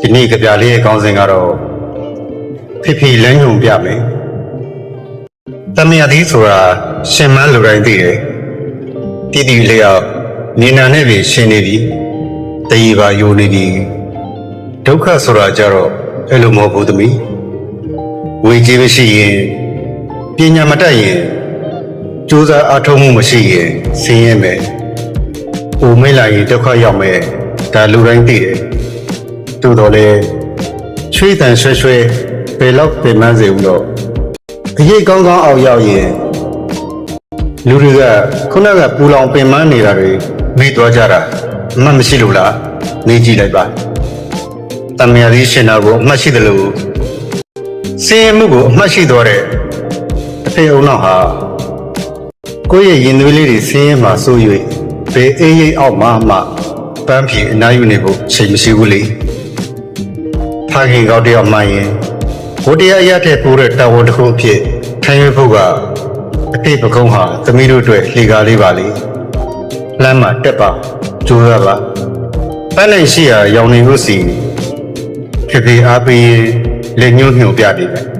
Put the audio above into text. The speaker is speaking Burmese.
ဒီနေ့ကြပြလေးရဲ့ကောင်းစဉ်ကတော့ဖိဖိလမ်းညွန်ပြမယ်တမယသည်ဆိုတာရှင်မန်းလူတိုင်းသိတယ်တည်တည်လေးရောက်နေနာနဲ့ပြီရှင်နေပြီတည်ပါယိုနေပြီဒုက္ခဆိုတာကြတော့အဲ့လိုမဟုတ်ဘူးသမီးဝေကြီးမရှိရင်ပညာမတတ်ရင်ကြိုးစားအားထုတ်မှုမရှိရင်ဆင်းရဲမယ်။အိုမိတ်လာရင်ဒုက္ခရောက်မယ်ဒါလူတိုင်းသိတယ်။ သို့တော်လည်းချွေးတန်ရွှဲရွှဲဘယ်တော့ပြင်မစေဘူးတော့အရေးကောင်းကောင်းအောင်ရောက်ရင်လူတွေကခုနကပူလောင်ပင်မနေတာတွေမိသွားကြတာအမှတ်မရှိလို့လားနေကြည့်လိုက်ပါ။တမယာကြီးရှင်တော်ကိုအမှတ်ရှိတယ်လို့စင်ရမှုကိုအမှတ်ရှိသွားတဲ့အဖေအုံနောက်ဟာကိုယ့်ရဲ့ရင်သွေးလေးတွေဆင်းရဲမှဆို၍ဘယ်အေးရိပ်အောက်မှမှပန်းဖြေအနားယူနေဖို့ချိန်မရှိဘူးလေဖ ခင်ကောက်တယောက်မှရင်ဘုတရားရတဲ့ပိုးတဲ့တာဝန်တစ်ခုအဖြစ်ခံရဖို့ကအတိတ်ပကုံးဟာသမီးတို့အတွက်လှေကားလေးပါလေလမ်းမှာတက်ပါကြိုးစားပါပန်းနိုင်ရှိရာရောင်နေဖို့စီဖေဖေအားပေးရင်လက်ညှိုးညွှန်ပြနေတယ်